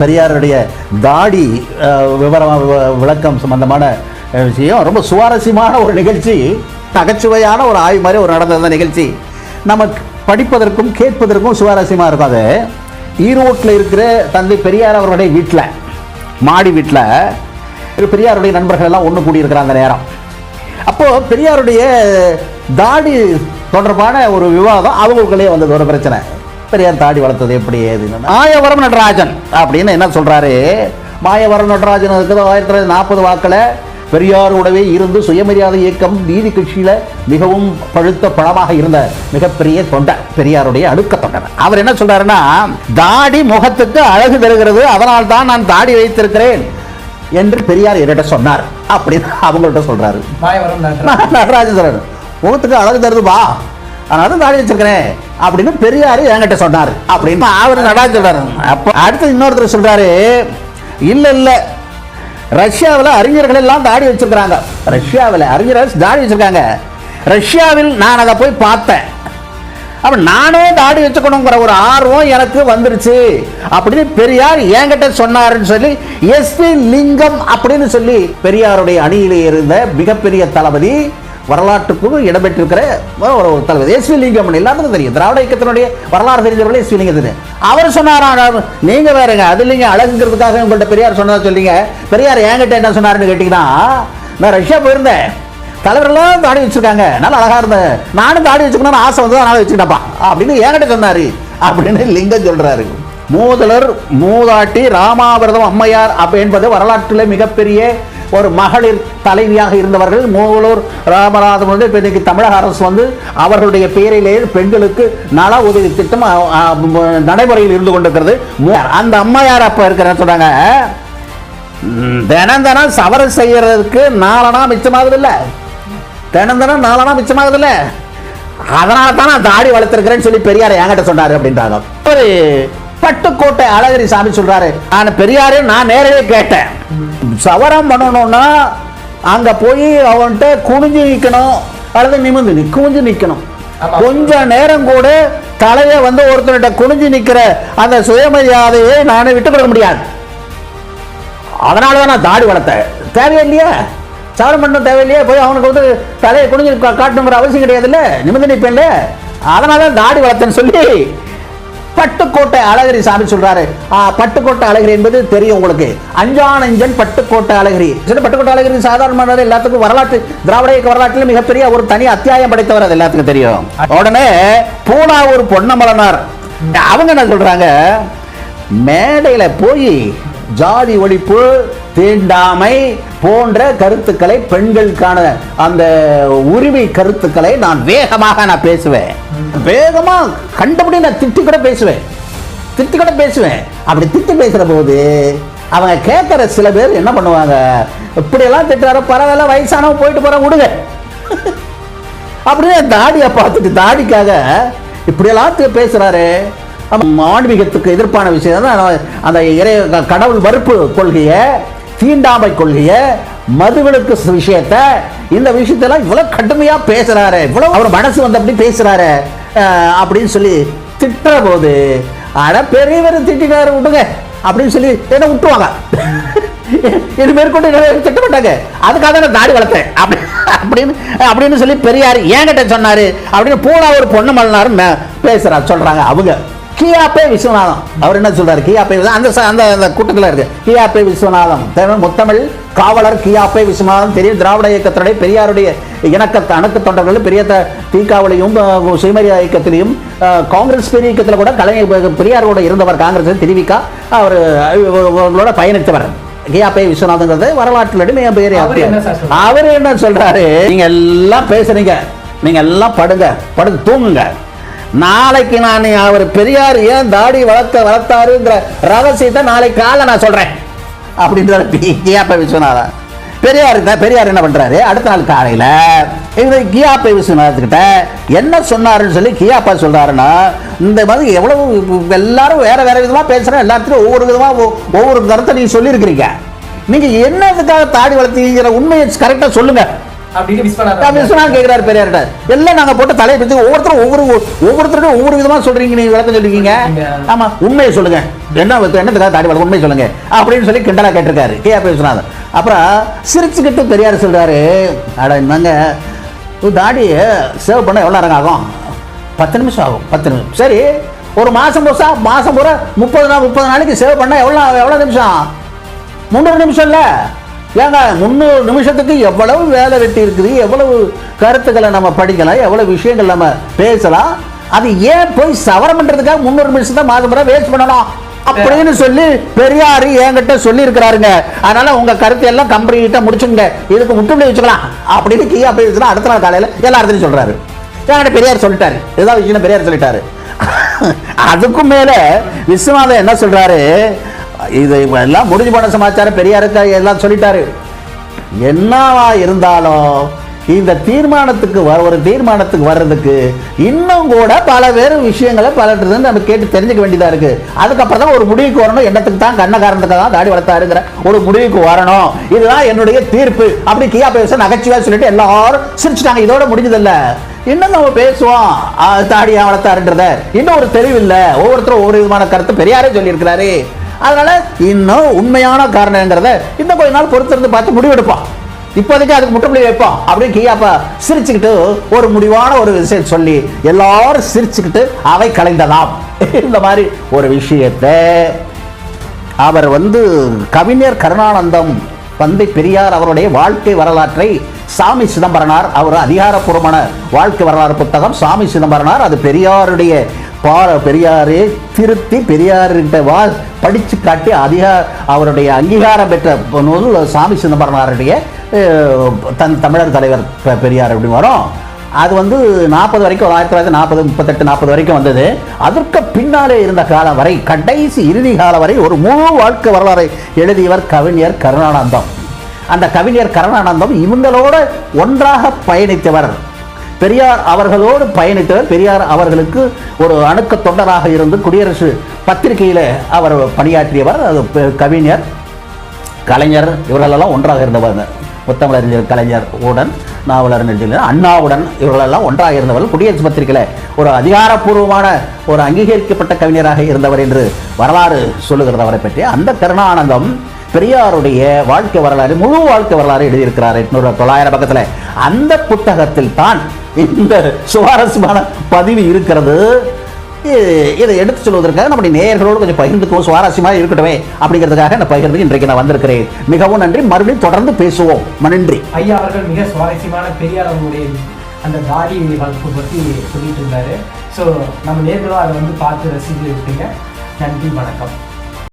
பெரியாருடைய தாடி விவரமாக விளக்கம் சம்பந்தமான விஷயம். ரொம்ப சுவாரஸ்யமான ஒரு நிகழ்ச்சி. நகைச்சுவையான ஒரு ஆய்வு மாதிரி ஒரு நடந்த நிகழ்ச்சி. நம்ம படிப்பதற்கும் கேட்பதற்கும் சுவாரஸ்யமாக இருக்கும் அது. ஈரோட்டில் இருக்கிற தந்தை பெரியார் அவருடைய வீட்டில் மாடி வீட்டில் பெரியாருடைய நண்பர்கள் எல்லாம் ஒன்று கூடியிருக்கிற அந்த நேரம். அப்போது பெரியாருடைய தாடி தொடர்பான ஒரு விவாதம் அவங்களுக்குள்ளேயே வந்தது ஒரு பிரச்சனை. பெரியார் தாடி வளர்த்தது எப்படி? ஏதுன்னு மாயவரம் நடராஜன் அப்படின்னு என்ன சொல்றாரு? மாயவரம் நடராஜன் இருக்கிறது ஆயிரத்தி தொள்ளாயிரத்தி நாற்பது வாக்கில் பெரியாரோடவே இருந்து சுயமரியாதை இயக்கம் நீதி கட்சியில மிகவும் பழுத்த பழமாக இருந்த மிகப்பெரிய தொண்டர் பெரியாருடைய அடுக்க தொண்டர். அவர் என்ன சொல்றாருன்னா தாடி முகத்துக்கு அழகு தருகிறது அதனால் தான் நான் தாடி வைத்திருக்கிறேன் என்று பெரியார் என்னிட்ட சொன்னார். அப்படின்னு அவங்கள்ட்ட சொல்றாரு. நடராஜன். சொல்றாரு. முகத்துக்கு அழகு தருதுப்பா அதனால தான் தாடி வச்சிருக்கிறேன். அப்படின்னு பெரியார் என்கிட்ட சொன்னார். அப்படின்னு அவர் நடராஜன் சொல்றாரு. அப்போ அடுத்து இன்னொருத்தர் சொல்றாரு இல்லை இல்லை. ரஷ்யாவில் அறிஞர்கள் எல்லாம் தாடி வச்சிருக்கிறாங்க. ரஷ்யாவில் அறிஞர்கள் தாடி வச்சிருக்காங்க. ரஷ்யாவில் நான் அதை போய் பார்த்தேன். அப்ப நானே தாடி வச்சுக்கணுங்கிற ஒரு ஆர்வம் எனக்கு வந்துருச்சு. அப்படின்னு பெரியார் என்கிட்ட சொன்னாருன்னு சொல்லி எஸ்பி லிங்கம் அப்படின்னு சொல்லி பெரியாருடைய அணியிலே இருந்த மிகப்பெரிய தளபதி வரலாற்றுக்கு இடம்பெற்றிருக்கிற ஒரு ஒரு தளபதி எஸ்வி லிங்கம் எல்லாத்துக்கும் தெரியும். திராவிட இயக்கத்தினுடைய வரலாறு தெரிஞ்சவர்கள் எஸ்வி லிங்கம் தெரியும். அவர் சொன்னாராம் நீங்க வேறங்க. அது இல்லைங்க. அழகுங்கிறதுக்காக உங்கள்கிட்ட பெரியார் சொன்னதா சொல்லிங்க பெரியார் என்கிட்ட என்ன சொன்னாருன்னு கேட்டீங்கன்னா நான் ரஷ்யா போயிருந்தேன். தலைவரெல்லாம் தாடி வச்சிருக்காங்க. நல்லா அழகா இருந்தேன். நானும் தாடி வச்சுக்கணும்னு ஆசை வந்து அதனால வச்சுக்கிட்டப்பா அப்படின்னு என்கிட்ட சொன்னாரு. அப்படின்னு லிங்கம் சொல்றாரு. மூதலர் மூதாட்டி ராமாவிரதம் அம்மையார் அப்ப என்பது வரலாற்றில் மிகப்பெரிய ஒரு மகளிர் தலைவியாக இருந்தவர்கள் மூவலூர் ராமநாதன் வந்து இப்போ தமிழக அரசு வந்து அவர்களுடைய பெயரிலே பெண்களுக்கு நல உதவி திட்டம் நடைமுறையில் இருந்து கொண்டிருக்கிறது. அந்த அம்மையார் அப்போ இருக்கிற சொன்னாங்க தினம் தினம் சவரம் செய்யறதுக்கு நாலனா மிச்சமாகுது இல்லை தினம் தினம் நாலனா மிச்சமாகுது இல்லை அதனால தான் நான் தாடி வளர்த்துருக்கிறேன்னு சொல்லி பெரியார் என்கிட்ட சொன்னார் அப்படின்றாங்க. ஒரு பட்டுக்கோட்டை அழகிரி சாமி சொல்றாரு. நான் பெரியாரு நான் நேரவே கேட்டேன். சவரம் பண்ணணும்னா அங்க போய் அவன்கிட்ட குனிஞ்சு நிக்கணும். அல்லது நிமிந்து நி குனிஞ்சு நிக்கணும். ஆமா. கொஞ்ச நேரம் கூட தலையை வந்து ஒருத்தர்கிட்ட குனிஞ்சு நிக்கிற அந்த சுயமரியாதையை நானே விட்டு கொடுக்க முடியாது. அதனால தான் நான் தாடி வளர்த்தேன். தேவையில்லையா சவரம் பண்ண தேவையில்லையா போய் அவனுக்கு வந்து தலையை குனிஞ்சு காட்டணுங்கிற அவசியம் கிடையாதுல்ல? நிமிந்து நிற்பேன்ல அதனால தான் தாடி வளர்த்தேன்னு சொல்லி பட்டுக்கோட்டை அழகிரி சாமி சொல்றாரு. ஆ, பட்டுக்கோட்டை அழகிரி என்பது தெரியும் உங்களுக்கு. அஞ்சானஞ்சன் பட்டுக்கோட்டை அழகிரி. பட்டுக்கோட்டை அழகிரி? சாதாரணமானது எல்லாத்துக்கும் வரலாற்று திராவிட இயக்க வரலாற்றில் மிகப்பெரிய ஒரு தனி அத்தியாயம் படைத்தவர் அது எல்லாத்துக்கும் தெரியும். உடனே பூனாவூர் பொன்னமலனார். அவங்க என்ன சொல்றாங்க? மேடையில போய் ஜாதி ஒழிப்பு தீண்டாமை போன்ற கருத்துக்களை பெண்களுக்கான அந்த உரிமை கருத்துக்களை நான் வேகமாக நான் பேசுவேன். வேகமாக கண்டபடி நான் திட்டு கூட பேசுவேன். திட்டு கூட பேசுவேன். அப்படி திட்டு பேசுகிற போது அவங்க கேட்குற சில பேர் என்ன பண்ணுவாங்க? இப்படியெல்லாம் திட்டுறாரு பரவாயில்ல வயசானவங்க போயிட்டு போகிற விடுங்க. அப்படியே தாடியை பார்த்துட்டு தாடிக்காக இப்படியெல்லாம் பேசுகிறாரு ஆன்மீகத்துக்கு எதிர்ப்பான விஷயம் தான் அந்த இறை கடவுள் மறுப்பு கொள்கையை தீண்டாமை கொள்கையை மதுவிலக்கு விஷயத்த இந்த விஷயத்தெல்லாம் இவ்வளவு கடுமையா பேசுறாரு இவ்வளவு அவர் மனசு வந்து அப்படி பேசுறாரு அப்படின்னு சொல்லி திட்டுற போது ஆனால் பெரியவர் திட்டினாரு விடுங்க அப்படின்னு சொல்லி என்ன விட்டுவாங்க இது மேற்கொண்டு திட்ட மாட்டாங்க. அதுக்காக தான் நான் தாடி வளர்த்தேன். அப்படி அப்படின்னு அப்படின்னு சொல்லி பெரியார் ஏங்கிட்ட சொன்னாரு அப்படின்னு பூனா ஒரு பொண்ணு மலனார் பேசுகிறா சொல்றாங்க அவங்க. கியாப்பே விஸ்வநாதம். அவர் என்ன சொல்றாரு? கியாப்பே அந்த அந்த அந்த கூட்டத்தில் இருக்கு. கியாப்பே விஸ்வநாதம். தமிழ் முத்தமிழ் காவலர் கியாப்பே விஸ்வநாதம். தெரியும் திராவிட இயக்கத்தினுடைய பெரியாருடைய இணக்க அணக்க தொண்டர்கள் பெரிய தீக்காவிலையும் அஹ், சுயமரியாதை இயக்கத்திலையும் காங்கிரஸ் பெரிய இயக்கத்தில் கூட கலைஞர் பெரியாரோட இருந்தவர் காங்கிரஸ் தெரிவிக்கா அவர் அவர்களோட பயணித்தவர். கியாப்பே விஸ்வநாதங்கிறது வரலாற்றில் மிக பெரிய? அவர் என்ன சொல்றாரு? நீங்க எல்லாம் பேசுறீங்க. நீங்க எல்லாம் படுங்க. படுத்து தூங்குங்க. நாளைக்கு நான் அவர் பெரியார் ஏன் தாடி வளர்த்த வளர்த்தாருங்கிற ரகசியத்தை நாளைக்கு காலை நான் சொல்கிறேன் அப்படின்றார் கியாப்ப விஸ்வநாதன் பெரியார் தான் பெரியார் என்ன பண்றாரு? அடுத்த நாள் காலையில இது கியாப்பை விஸ்வநாதத்துக்கிட்ட என்ன சொன்னாருன்னு சொல்லி கியாப்பா சொல்கிறாருன்னா இந்த மாதிரி எவ்வளவு எல்லாரும் வேற வேற விதமாக பேசுகிறேன் எல்லாத்துலையும் ஒவ்வொரு விதமாக ஒ- ஒவ்வொரு கருத்தை நீங்கள் சொல்லியிருக்கிறீங்க. நீங்கள் என்னதுக்காக தாடி வளர்த்தீங்கிற உண்மையை கரெக்டாக சொல்லுங்கள் அப்படின்னு விஸ்வநாத் கேட்கிறாரு பெரியார்கிட்ட. எல்லாம் நாங்க போட்டு தலையை பத்தி ஒவ்வொருத்தரும் ஒவ்வொரு ஒவ்வொருத்தருக்கும் ஒவ்வொரு விதமா சொல்றீங்க நீங்க விளக்கம் சொல்லிருக்கீங்க. ஆமா உண்மையை சொல்லுங்க. என்ன என்னத்துக்காக தாடி வளர்க்க உண்மையை சொல்லுங்க. அப்படின்னு சொல்லி கிண்டலா கேட்டிருக்காரு. கே ஆர் விஸ்வநாதன் அப்புறம் சிரிச்சுக்கிட்டு பெரியார் சொல்றாரு அட என்னங்க தாடியை சேவ் பண்ண எவ்வளோ நேரம் ஆகும்? பத்து நிமிஷம் ஆகும் பத்து நிமிஷம். சரி ஒரு மாசம் போசா மாசம் பூரா முப்பது நாள் முப்பது நாளைக்கு சேவ் பண்ண எவ்வளோ எவ்வளோ நிமிஷம்? முந்நூறு நிமிஷம் இல்ல ஏங்க முந்நூறு நிமிஷத்துக்கு எவ்வளவு வேலை வெட்டி இருக்குது? எவ்வளவு கருத்துக்களை நம்ம படிக்கலாம்? எவ்வளவு விஷயங்கள் நம்ம பேசலாம்? அது ஏன் போய் சவரம் பண்றதுக்காக முந்நூறு நிமிஷம் தான் மாதம் முறை வேஸ்ட் பண்ணணும்? அப்படின்னு சொல்லி பெரியாரு என்கிட்ட சொல்லி இருக்கிறாருங்க அதனால உங்க கருத்து எல்லாம் கம்ப்ளீட்டா முடிச்சுங்க இதுக்கு முற்றுப்புள்ளி வச்சுக்கலாம். அப்படின்னு கீயா போய் அடுத்த நாள் காலையில எல்லா இடத்துலையும் சொல்றாரு. என்கிட்ட பெரியார் சொல்லிட்டாரு. ஏதாவது விஷயம் பெரியார் சொல்லிட்டாரு. அதுக்கும் மேல விஸ்வநாதன் என்ன சொல்றாரு? இது எல்லாம் முடிஞ்சு போன சமாச்சாரம் பெரியாருக்கு எல்லாம் சொல்லிட்டாரு. என்னவா இருந்தாலும் இந்த தீர்மானத்துக்கு வ- ஒரு தீர்மானத்துக்கு வர்றதுக்கு இன்னும் கூட பல வேறு விஷயங்களை பல நம்ம கேட்டு தெரிஞ்சுக்க வேண்டியதாக இருக்கு. அதுக்கப்புறம் தான் ஒரு முடிவுக்கு வரணும். என்னத்துக்கு தான் கண்ணகாரத்துக்கு தான் தாடி வளர்த்தாருங்கிற ஒரு முடிவுக்கு வரணும். இதுதான் என்னுடைய தீர்ப்பு. அப்படி கியா பேச நகைச்சுவையா சொல்லிட்டு எல்லாரும் சிரிச்சுட்டாங்க. இதோட முடிஞ்சதில்ல. இன்னும் நம்ம பேசுவோம். தாடியா வளர்த்தாருன்றத. இன்னும் ஒரு தெளிவில்லை. ஒவ்வொருத்தரும் ஒவ்வொரு விதமான கருத்து பெரியாரே சொல்லியிருக்கிறாரு. அதனால இன்னும் உண்மையான காரணங்கிறத இன்னும் கொஞ்ச நாள் பொறுத்திருந்து பார்த்து முடிவெடுப்போம் இப்போதைக்கு அதுக்கு முற்றுப்புள்ளி வைப்போம் அப்படின்னு கியாப்பா சிரிச்சுக்கிட்டு ஒரு முடிவான ஒரு விஷயம் சொல்லி எல்லாரும் சிரிச்சுக்கிட்டு அவை கலைந்ததாம். இந்த மாதிரி ஒரு விஷயத்தை அவர் வந்து கவிஞர் கருணானந்தம் தந்தை பெரியார் அவருடைய வாழ்க்கை வரலாற்றை சாமி சிதம்பரனார் அவர் அதிகாரப்பூர்வமான வாழ்க்கை வரலாறு புத்தகம் சாமி சிதம்பரனார் அது பெரியாருடைய பார பெரியாரே திருத்தி பெரியார்கிட்ட வா படித்து காட்டி அதிகார அவருடைய அங்கீகாரம் பெற்ற நூல் சாமி சிதம்பரனாருடைய தன் தமிழர் தலைவர் பெரியார் அப்படி வரும். அது வந்து நாற்பது வரைக்கும் ஆயிரத்தி தொள்ளாயிரத்தி நாற்பது முப்பத்தெட்டு நாற்பது வரைக்கும் வந்தது. அதற்கு பின்னாலே இருந்த காலம் வரை கடைசி இறுதி காலம் வரை ஒரு முழு வாழ்க்கை வரலாறை எழுதியவர் கவிஞர் கருணானந்தம். அந்த கவிஞர் கருணானந்தம் இவங்களோட ஒன்றாக பயணித்தவர். பெரியார் அவர்களோடு பயணித்தவர் பெரியார் அவர்களுக்கு ஒரு அணுக்க தொண்டராக இருந்து குடியரசு பத்திரிகையில் அவர் பணியாற்றியவர் அது கவிஞர் கலைஞர் இவர்களெல்லாம் ஒன்றாக இருந்தவர் முத்தமிழறிஞர் கலைஞர் உடன் நாவலர் நெடுஞ்செழியன் அண்ணாவுடன் இவர்களெல்லாம் ஒன்றாக இருந்தவர்கள் குடியரசு பத்திரிகையில் ஒரு அதிகாரப்பூர்வமான ஒரு அங்கீகரிக்கப்பட்ட கவிஞராக இருந்தவர் என்று வரலாறு சொல்லுகிறது அவரை பற்றி. அந்த கருணானந்தம் பெரியாருடைய வாழ்க்கை வரலாறு முழு வாழ்க்கை வரலாறு எழுதியிருக்கிறார் எட்நூறு தொள்ளாயிரம் பக்கத்தில். அந்த புத்தகத்தில் தான் இந்த சுவாரஸ்யமான பதிவு இருக்கிறது. இதை எடுத்து சொல்வதற்காக நம்முடைய நேயர்களோடு கொஞ்சம் பகிர்ந்துக்கும் சுவாரஸ்யமாக இருக்கட்டுமே அப்படிங்கிறதுக்காக நான் பகிர்ந்து இன்றைக்கு நான் வந்திருக்கிறேன். மிகவும் நன்றி. மறுபடியும் தொடர்ந்து பேசுவோம். நன்றி. ஐயா அவர்கள் மிக சுவாரஸ்யமான பெரியார் அவர்களுடைய அந்த தாடி வளர்ப்பு பற்றி சொல்லிட்டு இருந்தாரு. ஸோ நம்ம நேர்களும் அதை வந்து பார்த்து ரசித்து இருப்பீங்க நன்றி வணக்கம்.